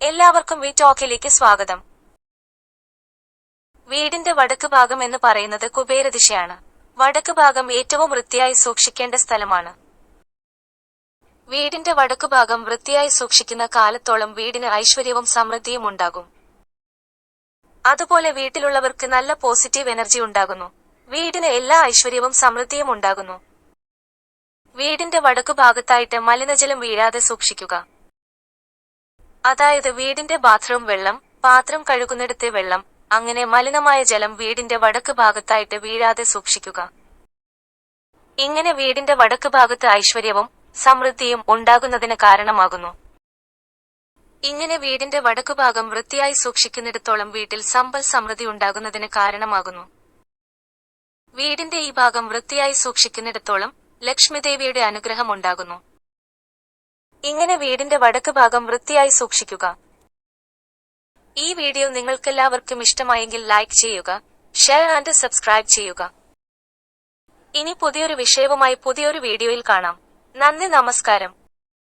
എല്ലാവർക്കും വി ടോക്കിലേക്ക് സ്വാഗതം. വീടിന്റെ വടക്ക് ഭാഗം എന്ന് പറയുന്നത് കുബേരദിശയാണ്. വടക്ക് ഭാഗം ഏറ്റവും വൃത്തിയായി സൂക്ഷിക്കേണ്ട സ്ഥലമാണ്. വീടിന്റെ വടക്ക് ഭാഗം വൃത്തിയായി സൂക്ഷിക്കുന്ന കാലത്തോളം വീടിന് ഐശ്വര്യവും സമൃദ്ധിയും ഉണ്ടാകും. അതുപോലെ വീട്ടിലുള്ളവർക്ക് നല്ല പോസിറ്റീവ് എനർജി ഉണ്ടാകുന്നു. വീടിന് എല്ലാ ഐശ്വര്യവും സമൃദ്ധിയും ഉണ്ടാകുന്നു. വീടിന്റെ വടക്കു ഭാഗത്തായിട്ട് മലിനജലം വീഴാതെ സൂക്ഷിക്കുക. അതായത് വീടിന്റെ ബാത്റൂം വെള്ളം പാത്രം കഴുകുന്നിടത്തെ വെള്ളം അങ്ങനെ മലിനമായ ജലം വീടിന്റെ വടക്ക് ഭാഗത്തായിട്ട് വീഴാതെ സൂക്ഷിക്കുക. ഇങ്ങനെ വീടിന്റെ വടക്ക് ഭാഗത്ത് ഐശ്വര്യവും സമൃദ്ധിയും ഉണ്ടാകുന്നതിന് കാരണമാകുന്നു. ഇങ്ങനെ വീടിന്റെ വടക്കു ഭാഗം വൃത്തിയായി സൂക്ഷിക്കുന്നിടത്തോളം വീട്ടിൽ സമ്പൽ സമൃദ്ധി ഉണ്ടാകുന്നതിന് കാരണമാകുന്നു. വീടിന്റെ ഈ ഭാഗം വൃത്തിയായി സൂക്ഷിക്കുന്നിടത്തോളം ലക്ഷ്മിദേവിയുടെ അനുഗ്രഹം ഉണ്ടാകുന്നു. ഇങ്ങനെ വീടിന്റെ വടക്ക് ഭാഗം വൃത്തിയായി സൂക്ഷിക്കുക. ഈ വീഡിയോ നിങ്ങൾക്കെല്ലാവർക്കും ഇഷ്ടമായെങ്കിൽ ലൈക്ക് ചെയ്യുക ഷെയർ ആൻഡ് സബ്സ്ക്രൈബ് ചെയ്യുക. ഇനി പുതിയൊരു വിഷയവുമായി പുതിയൊരു വീഡിയോയിൽ കാണാം. നന്ദി നമസ്കാരം.